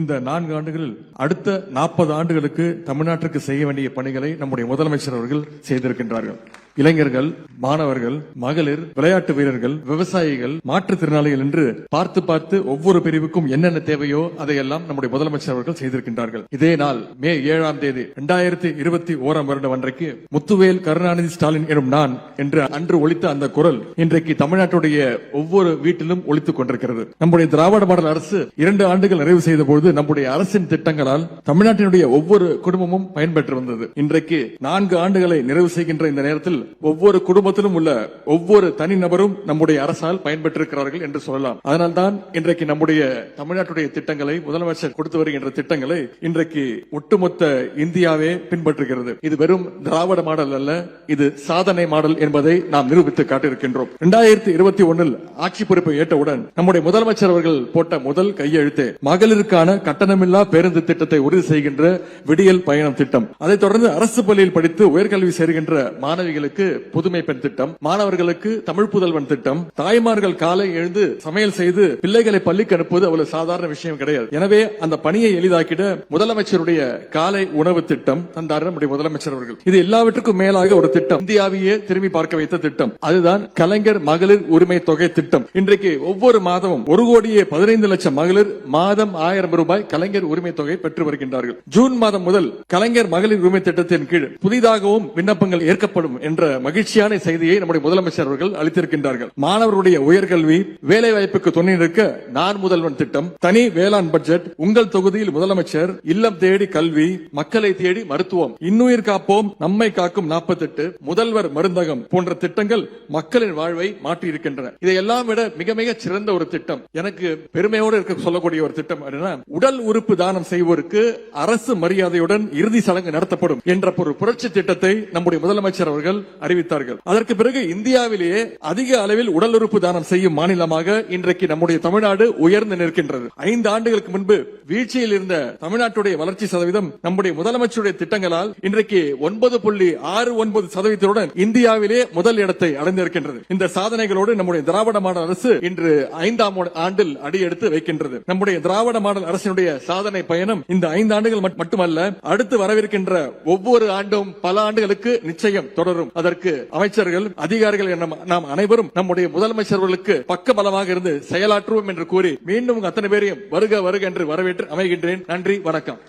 இந்த நான்கு ஆண்டுகளில் அடுத்த நாற்பது ஆண்டுகளுக்கு தமிழ்நாட்டிற்கு செய்ய வேண்டிய பணிகளை நம்முடைய முதலமைச்சர் அவர்கள் செய்திருக்கின்றார்கள். இளைஞர்கள் மாணவர்கள் மகளிர் விளையாட்டு வீரர்கள் விவசாயிகள் மாற்றுத்திறனாளிகள் என்று பார்த்து பார்த்து ஒவ்வொரு பிரிவுக்கும் என்னென்ன தேவையோ அதையெல்லாம் நம்முடைய முதலமைச்சர் அவர்கள் செய்திருக்கின்றார்கள். இதே நாள் மே ஏழாம் தேதி இரண்டாயிரத்தி இருபத்தி ஓராம் வருடம் அன்றைக்கு முத்துவேல் கருணாநிதி ஸ்டாலின் எனும் நான் என்று அன்று ஒழித்த அந்த குரல் இன்றைக்கு தமிழ்நாட்டுடைய ஒவ்வொரு வீட்டிலும் ஒழித்துக் கொண்டிருக்கிறது. நம்முடைய திராவிட மாடல் அரசு இரண்டு ஆண்டுகள் நிறைவு செய்த பொழுது நம்முடைய அரசின் திட்டங்களால் தமிழ்நாட்டினுடைய ஒவ்வொரு குடும்பமும் பயன்பெற்று வந்தது. இன்றைக்கு நான்கு ஆண்டுகளை நிறைவு செய்கின்ற இந்த நேரத்தில் ஒவ்வொரு குடும்பத்திலும் உள்ள ஒவ்வொரு தனிநபரும் நம்முடைய அரசால் பயன்பெற்றிருக்கிறார்கள் என்று சொல்லலாம். அதனால்தான் இன்றைக்கு நம்முடைய தமிழ்நாட்டுடைய திட்டங்களை முதலமைச்சர் கொடுத்து வருகின்ற திட்டங்களை இன்றைக்கு ஒட்டுமொத்த இந்தியாவே பின்பற்றுகிறது. இது வெறும் திராவிட மாடல் அல்ல இது சாதனை மாடல் என்பதை நாம் நிரூபித்து காட்டியிருக்கின்றோம். இரண்டாயிரத்தி இருபத்தி ஒன்னில் ஆட்சி பொறுப்பை ஏற்றவுடன் நம்முடைய முதலமைச்சர் அவர்கள் போட்ட முதல் கையெழுத்து மகளிருக்கான கட்டணமில்லா பேருந்து திட்டத்தை உறுதி செய்கின்ற விடியல் பயணம் திட்டம். அதைத் தொடர்ந்து அரசு பள்ளியில் படித்து உயர்கல்வி சேர்கின்ற மாணவிகளுக்கு புதுமை பெண் திட்டம் மாணவர்களுக்கு தமிழ் புதல்வன் திட்டம் தாய்மார்கள் காலை எழுந்து சமையல் செய்து பிள்ளைகளை பள்ளிக்கு அனுப்புவது அவ்வளவு சாதாரண விஷயம் கிடையாது. எனவே அந்த பணியை எளிதாக்கிட முதலமைச்சருடைய காலை உணவு திட்டம் தந்தார் நம்முடைய முதலமைச்சர் அவர்கள். இது எல்லாவற்றுக்கும் மேலாக ஒரு திட்டம். இந்தியாவையே திரும்பி பார்க்க வைத்த திட்டம். அதுதான் கலைஞர் மகளிர் உரிமை தொகை திட்டம். இன்றைக்கு ஒவ்வொரு மாதமும் ஒரு கோடியே பதினைந்து லட்சம் மகளிர் மாதம் ஆயிரம் ரூபாய் கலைஞர் உரிமை தொகை பெற்று வருகின்றார்கள். ஜூன் மாதம் முதல் கலைஞர் மகளிர் உரிமை திட்டத்தின் கீழ் புதிதாகவும் விண்ணப்பங்கள் ஏற்கப்படும் என்ற மகிழ்ச்சியான செய்தியை நம்முடைய முதலமைச்சர் அவர்கள் அளித்திருக்கின்றார்கள். மாணவர்களுடைய உயர்கல்வி வேலை வாய்ப்புக்கு துணை நிற்க நான் முதல்வன் திட்டம் தனி வேளாண் பட்ஜெட் உங்கள் தொகுதியில் முதலமைச்சர் இல்லம் தேடி கல்வி மக்களை தேடி மருத்துவம் இன்னுயிர் காப்போம் நம்மை காக்கும் நாற்பத்தெட்டு முதல்வர் மருந்தகம் போன்ற திட்டங்கள் மக்களின் வாழ்வை மாற்றி இருக்கின்றன இதையெல்லாம் விட மிக மிக சிறந்த ஒரு திட்டம் எனக்கு பெருமையோடு இருக்க சொல்லக்கூடிய ஒரு திட்டம் உடல் உறுப்பு தானம் செய்வோருக்கு அரசு மரியாதையுடன் இறுதி சடங்கு நடத்தப்படும் என்ற ஒரு புரட்சி திட்டத்தை நம்முடைய முதலமைச்சர் அவர்கள் அறிவித்தார்கள். அதற்கு பிறகு இந்தியாவிலேயே அதிக அளவில் உடல் உறுப்பு தானம் செய்யும் மாநிலமாக இன்றைக்கு நம்முடைய தமிழ்நாடு உயர்ந்து நிற்கின்றது. ஐந்து ஆண்டுகளுக்கு முன்பு வீழ்ச்சியில் இருந்த தமிழ்நாட்டுடைய வளர்ச்சி சதவீதம் நம்முடைய முதலமைச்சருடைய திட்டங்களால் இன்றைக்கு ஒன்பது புள்ளி ஆறு ஒன்பது சதவீதத்துடன் இந்தியாவிலே முதல் இடத்தை அடைந்திருக்கின்றது. இந்த சாதனைகளோடு நம்முடைய திராவிட மாடல் அரசு இன்று ஐந்தாம் ஆண்டில் அடியெடுத்து வைக்கின்றது. நம்முடைய திராவிட மாடல் அரசினுடைய சாதனை பயணம் இந்த ஐந்து ஆண்டுகள் மட்டுமல்ல அடுத்து வரவிருக்கின்ற ஒவ்வொரு ஆண்டும் பல ஆண்டுகளுக்கு நிச்சயம் தொடரும். அதற்கு அமைச்சர்கள் அதிகாரிகள் என நாம் அனைவரும் நம்முடைய முதலமைச்சர்களுக்கு பக்க பலமாக இருந்து செயலாற்றுவோம் என்று கூறி மீண்டும் அத்தனை பேரையும் வருக வருக என்று வரவேற்று அமைகின்றேன். நன்றி வணக்கம்.